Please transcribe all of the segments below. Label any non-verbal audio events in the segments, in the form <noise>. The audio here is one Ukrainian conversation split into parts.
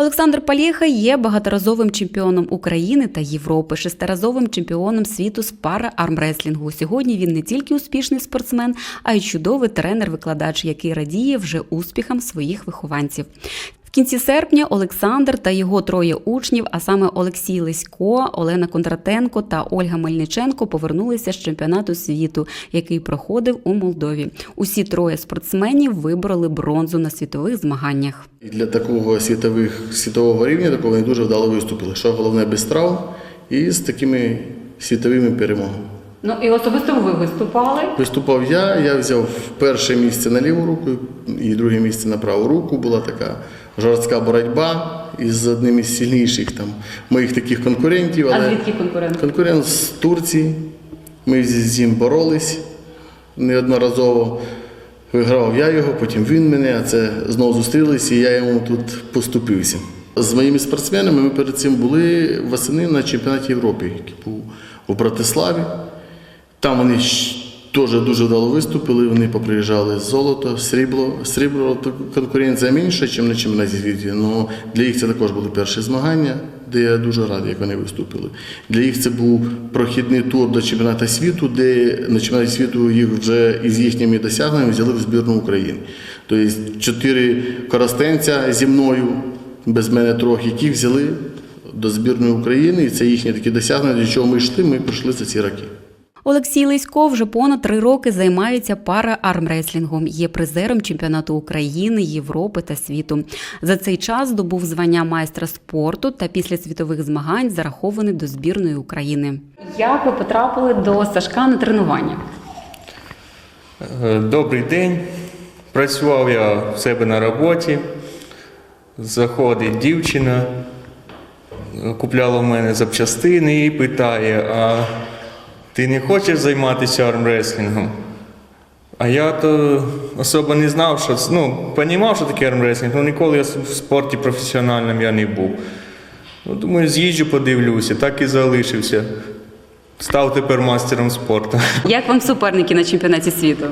Олександр Палєха є багаторазовим чемпіоном України та Європи, шестиразовим чемпіоном світу з пара армреслінгу. Сьогодні він не тільки успішний спортсмен, а й чудовий тренер-викладач, який радіє вже успіхам своїх вихованців. В кінці серпня Олександр та його троє учнів, а саме Олексій Лисько, Олена Кондратенко та Ольга Мельниченко, повернулися з чемпіонату світу, який проходив у Молдові. Усі троє спортсменів вибороли бронзу на світових змаганнях. Для такого світових, світового рівня такого вони дуже вдало виступили. Що головне без травм і з такими світовими перемогами. Ну і особисто ви виступали. Виступав я, я взяв перше місце на ліву руку і друге місце на праву руку. Була така жорстка боротьба із одним із сильніших там моїх таких конкурентів. А звідки конкурент? Конкурент з Турції. Ми з ним боролись неодноразово. Вигравав я його, потім він мене, а це знову зустрілися, і я йому тут поступився. З моїми спортсменами ми перед цим були восени на чемпіонаті Європи, який був у Братиславі. Там вони теж дуже вдало виступили, вони поприїжджали золото, срібло. Срібло конкуренція менша, ніж на чемпіонаті світу. але для їх це також були перші змагання, де я дуже радий, як вони виступили. Для їх це був прохідний тур до чемпіонату світу, де на чемпіонаті світу їх вже із їхніми досягненнями взяли в збірну України. Тобто чотири коростенця зі мною, без мене трьох, які взяли до збірної України, і це їхні такі досягнення, до чого ми йшли, ми пройшли за ці роки. Олексій Лисько вже понад три роки займається пара-армреслінгом. Є призером чемпіонату України, Європи та світу. За цей час здобув звання майстра спорту та після світових змагань зарахований до збірної України. Як ви потрапили до Сашка на тренування? Е, Добрий день. Працював я в себе на роботі. Заходить дівчина, купляла в мене запчастини і питає: а ти не хочеш займатися армреслінгом? А я то особо не знав, що ну, розумів, що таке армреслінг, але ніколи я в спорті професіональним я не був. Ну, думаю, з'їжджу, подивлюся, так і залишився. Став тепер мастером спорту. <laughs> Як вам суперники на чемпіонаті світу?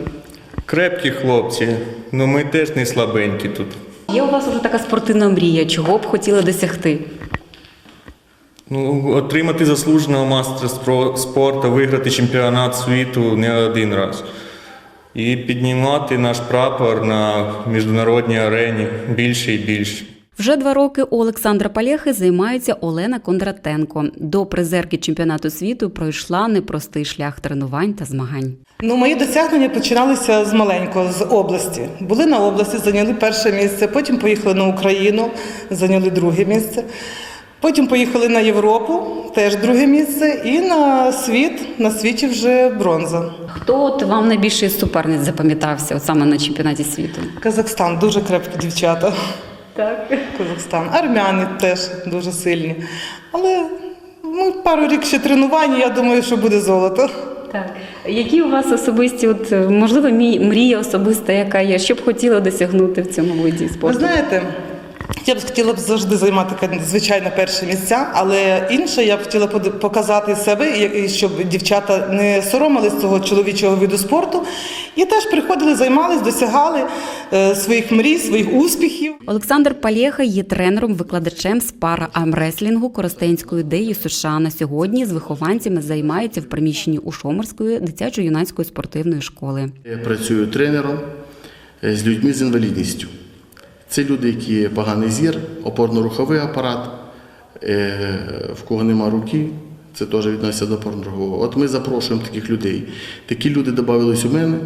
Крепкі хлопці, ну ми теж не слабенькі тут. Є у вас вже така спортивна мрія, чого б хотіли досягти? Ну, отримати заслуженого мастера спорту, виграти чемпіонат світу не один раз. І піднімати наш прапор на міжнародній арені більше і більше. Вже два роки у Олександра Палєхи займається Олена Кондратенко. До призерки чемпіонату світу пройшла непростий шлях тренувань та змагань. Ну, мої досягнення починалися з маленького, з області. Були на області, зайняли перше місце, потім поїхали на Україну, зайняли друге місце. Потім поїхали на Європу, теж друге місце, і на світ, на світі вже бронза. Хто от вам найбільший суперниць запам'ятався от саме на чемпіонаті світу? Казахстан дуже крепкі дівчата. Так. Казахстан. Армяни теж дуже сильні. Але ну, пару рік ще тренувань, я думаю, що буде золото. Так. Які у вас особисті, от можливо, мрія особиста, яка є, що б хотіли досягнути в цьому виді Ви спорту? знаєте, я б хотіла б завжди займати звичайно перші місця, але інше я б хотіла показати себе, і- щоб дівчата не соромились цього чоловічого виду спорту і теж приходили, займались, досягали е, своїх мрій, своїх успіхів. Олександр Палєха є тренером-викладачем з пара армреслінгу Коростенської ДЕї США. На сьогодні з вихованцями займається в приміщенні Ушомерської дитячо-юнацької спортивної школи. Я працюю тренером е, з людьми з інвалідністю. Це люди, які поганий зір, опорно-руховий апарат, е, в кого нема руки, це теж відноситься до опорно-рухового. От ми запрошуємо таких людей. Такі люди додавались у мене,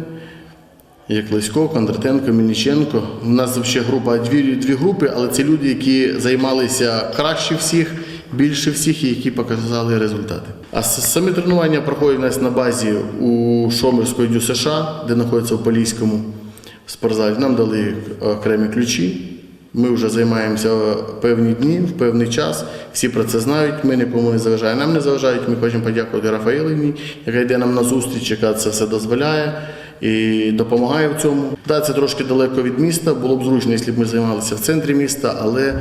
як Лесько, Кондратенко, Мельниченко. У нас взагалі група дві, дві групи, але це люди, які займалися краще всіх, більше всіх і які показали результати. А с- самі тренування проходять у нас на базі у Шомерської дю США, де знаходиться в Поліському спортзалі. Нам дали окремі ключі. Ми вже займаємося певні дні, в певний час. Всі про це знають. Ми нікому не заважаємо. Нам не заважають. Ми хочемо подякувати Рафаїлівні, яка йде нам на зустріч, яка це все дозволяє і допомагає в цьому. Так, це трошки далеко від міста. Було б зручно, якщо б ми займалися в центрі міста, але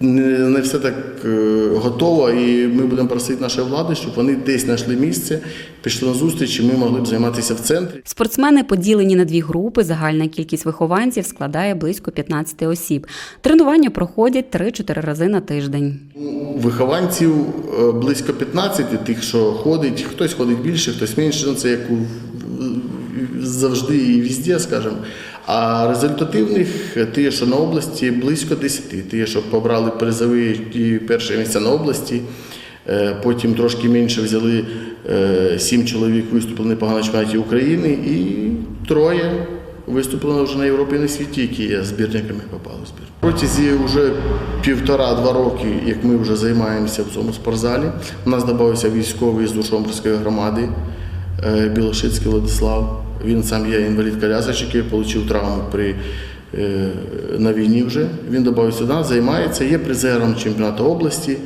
не, все так е, готово, і ми будемо просити нашої влади, щоб вони десь знайшли місце, пішли на зустріч, і ми могли б займатися в центрі. Спортсмени поділені на дві групи. Загальна кількість вихованців складає близько 15 осіб. Тренування проходять 3-4 рази на тиждень. Вихованців е, близько 15, тих, що ходить, хтось ходить більше, хтось менше, ну це як завжди і везде, скажімо. А результативних ті, що на області, близько 10. Ті, що побрали призові і перші місця на області, е, потім трошки менше взяли е, сім чоловік, виступили непогано на чемпіонаті України, і троє виступили вже на Європі і на світі, які є збірниками попали в збір. Протязі вже півтора-два роки, як ми вже займаємося в цьому спортзалі, у нас додався військовий з Душомбрської громади е, Білошицький Владислав. Він сам є інвалід колясочок, який отримав травму при, е, на війні вже. Він додався до нас, займається, є призером чемпіонату області,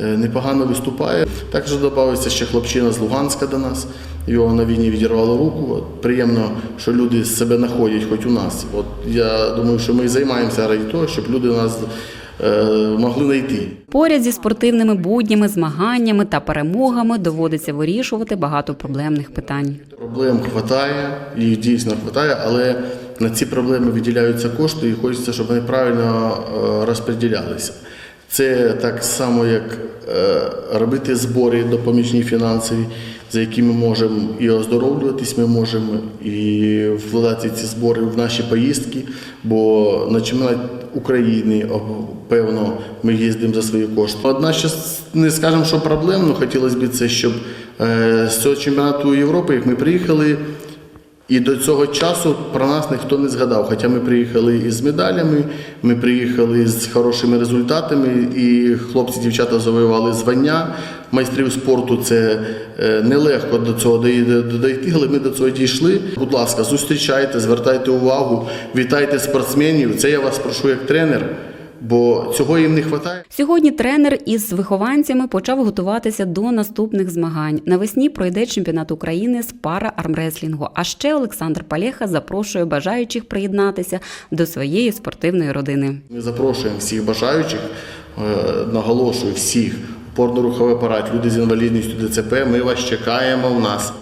е, непогано виступає. Також додався ще хлопчина з Луганська до нас. Його на війні відірвало руку. От, приємно, що люди себе знаходять хоч у нас. От, я думаю, що ми займаємося раді того, щоб люди нас могли знайти. Поряд зі спортивними буднями, змаганнями та перемогами доводиться вирішувати багато проблемних питань. Проблем хватає, їх дійсно хватає, але на ці проблеми виділяються кошти і хочеться, щоб вони правильно е, розподілялися. Це так само, як е, робити збори допоміжні фінансові, за які ми можемо і оздоровлюватись, ми можемо і вкладати ці збори в наші поїздки, бо на чемпіонат України, певно, ми їздимо за свої кошти. Одна ще не скажемо, що проблем, але хотілося б це, щоб е, з цього чемпіонату Європи, як ми приїхали, і до цього часу про нас ніхто не згадав. Хоча ми приїхали із медалями, ми приїхали з хорошими результатами, і хлопці, дівчата завоювали звання майстрів спорту. Це е, нелегко до цього дойти, але ми до цього дійшли. Будь ласка, зустрічайте, звертайте увагу, вітайте спортсменів. Це я вас прошу як тренер, бо цього їм не вистачає. Сьогодні тренер із вихованцями почав готуватися до наступних змагань. Навесні пройде чемпіонат України з пара армреслінгу. А ще Олександр Палєха запрошує бажаючих приєднатися до своєї спортивної родини. Ми запрошуємо всіх бажаючих, е, наголошую всіх, опорно-руховий апарат, люди з інвалідністю ДЦП. Ми вас чекаємо у нас.